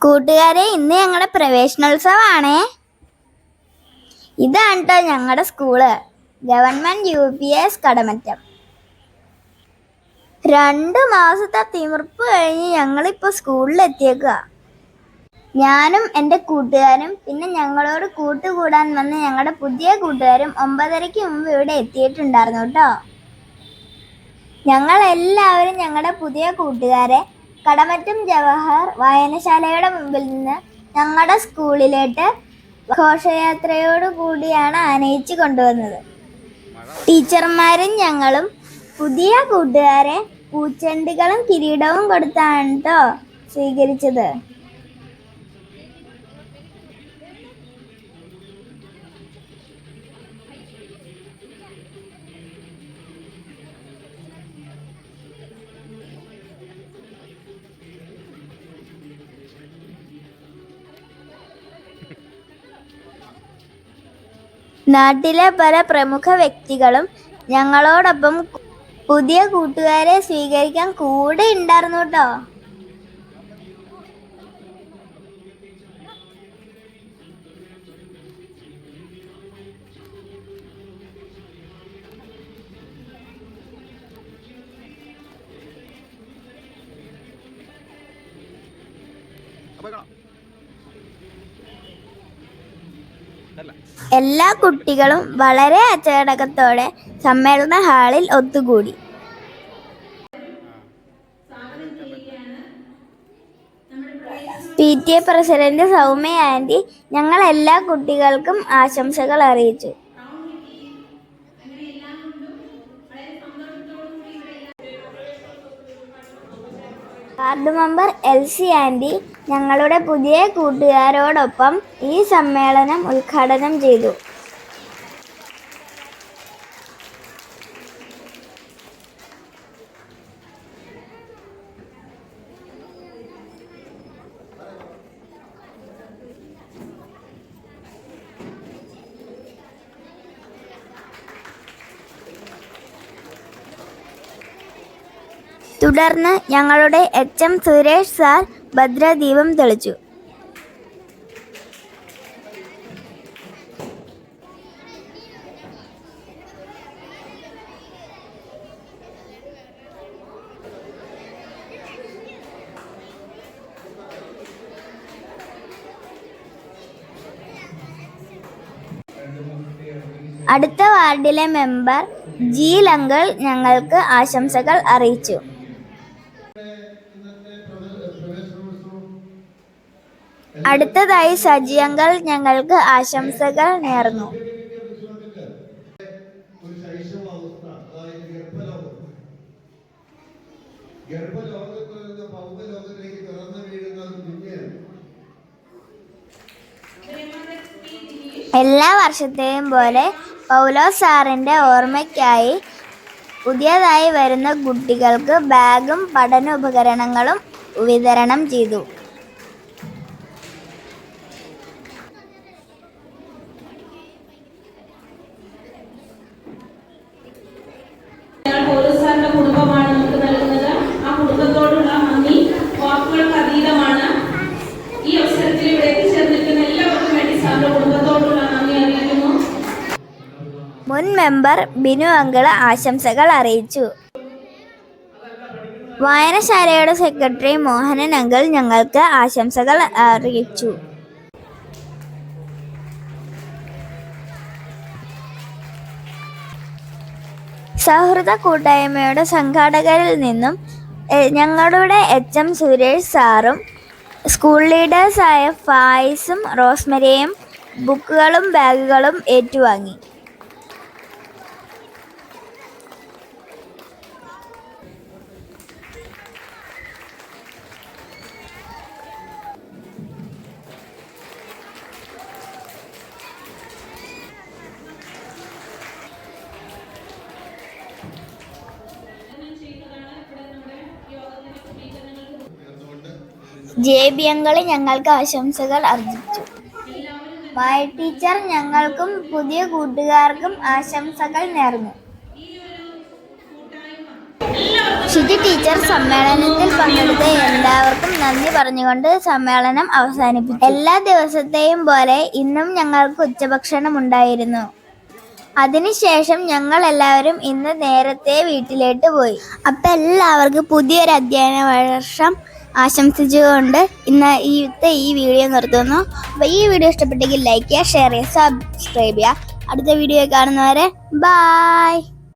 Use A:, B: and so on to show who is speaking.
A: കൂട്ടുകാരെ ഇന്ന് ഞങ്ങളുടെ പ്രവേശനോത്സവമാണേ ഇതാണ് കേട്ടോ ഞങ്ങളുടെ school. Government U P S Kadamattam. രണ്ട് മാസത്തെ തിമിർപ്പ് കഴിഞ്ഞ് ഞങ്ങളിപ്പോൾ സ്കൂളിൽ എത്തിയേക്കുക ഞാനും എന്റെ കൂട്ടുകാരും പിന്നെ ഞങ്ങളോട് കൂട്ടുകൂടാൻ വന്ന ഞങ്ങളുടെ പുതിയ കൂട്ടുകാരും ഒമ്പതരയ്ക്ക് മുമ്പ് ഇവിടെ എത്തിയിട്ടുണ്ടായിരുന്നു കേട്ടോ ഞങ്ങളെല്ലാവരും ഞങ്ങളുടെ പുതിയ കൂട്ടുകാരെ കടമറ്റം ജവഹർ വായനശാലയുടെ മുമ്പിൽ നിന്ന് ഞങ്ങളുടെ സ്കൂളിലോട്ട് ഘോഷയാത്രയോടുകൂടിയാണ് ആനയിച്ചു കൊണ്ടുവന്നത്. ടീച്ചർമാരും ഞങ്ങളും പുതിയ കൂട്ടുകാരെ പൂച്ചെണ്ടുകളും കിരീടവും കൊടുത്താണ് കേട്ടോ സ്വീകരിച്ചത്. നാട്ടിലെ പല പ്രമുഖ വ്യക്തികളും ഞങ്ങളോടൊപ്പം പുതിയ കൂട്ടുകാരെ സ്വീകരിക്കാൻ കൂടെ ഉണ്ടായിരുന്നു കേട്ടോ.
B: അല്ല
A: എല്ലാ കുട്ടികളും വളരെ അച്ചടക്കത്തോടെ സമ്മേളന ഹാളിൽ ഒത്തുകൂടി. P T A president Saumya aunty ഞങ്ങൾ എല്ലാ കുട്ടികൾക്കും ആശംസകൾ അറിയിച്ചു. Ward member L C aunty ഞങ്ങളുടെ പുതിയ കൂട്ടുകാരോടൊപ്പം ഈ സമ്മേളനം ഉദ്ഘാടനം ചെയ്തു. തുടർന്ന് ഞങ്ങളുടെ എച്ച് എം സുരേഷ് സാർ ഭദ്രദീപം തെളിച്ചു. അടുത്ത വാർഡിലെ മെമ്പർ ജി ലങ്കൾ ഞങ്ങൾക്ക് ആശംസകൾ അറിയിച്ചു. അടുത്തതായി സജിയങ്കൾ ഞങ്ങൾക്ക് ആശംസകൾ നേർന്നു.
C: വീഴുന്ന
A: എല്ലാ വർഷത്തെയും പോലെ പൗലോ സാറിന്റെ ഓർമ്മയ്ക്കായി പുതിയതായി വരുന്ന കുട്ടികൾക്ക് ബാഗും പഠന ഉപകരണങ്ങളും വിതരണം ചെയ്തു. മുൻ മെമ്പർ ബിനു അങ്കിൾ ആശംസകൾ അറിയിച്ചു. വായനശാലയുടെ സെക്രട്ടറി മോഹനൻ അങ്കിൾ ഞങ്ങൾക്ക് ആശംസകൾ അറിയിച്ചു. സൗഹൃദ കൂട്ടായ്മയുടെ സംഘാടകരിൽ നിന്നും ഞങ്ങളുടെ എച്ച് എം സുരേഷ് സാറും സ്കൂൾ ലീഡേഴ്സായ ഫായിസും റോസ്മരിയും ബുക്കുകളും ബാഗുകളും ഏറ്റുവാങ്ങി. ജെ ബി അങ്കളി ഞങ്ങൾക്ക് ആശംസകൾ അർജിച്ചു. മായ ടീച്ചർ ഞങ്ങൾക്കും പുതിയ കൂട്ടുകാർക്കും ആശംസകൾ നേർന്നു. ശുചി ടീച്ചർ സമ്മേളനത്തിൽ പങ്കെടുത്ത എല്ലാവർക്കും നന്ദി പറഞ്ഞുകൊണ്ട് സമ്മേളനം അവസാനിപ്പിച്ചു. എല്ലാ ദിവസത്തെയും പോലെ ഇന്നും ഞങ്ങൾക്ക് ഉച്ചഭക്ഷണം ഉണ്ടായിരുന്നു അതിനുശേഷം ഞങ്ങൾ എല്ലാവരും ഇന്ന് നേരത്തെ വീട്ടിലേക്ക് പോയി. അപ്പം എല്ലാവർക്കും പുതിയൊരു അധ്യയന വർഷം ആശംസിച്ചുകൊണ്ട് ഇന്ന് ഈ ഈ വീഡിയോ നിർത്തുന്നു. അപ്പോൾ ഈ വീഡിയോ ഇഷ്ടപ്പെട്ടെങ്കിൽ ലൈക്ക് ചെയ്യുക ഷെയർ ചെയ്യുക സബ്സ്ക്രൈബ് ചെയ്യുക. അടുത്ത വീഡിയോ കാണുന്നവരെ ബായ്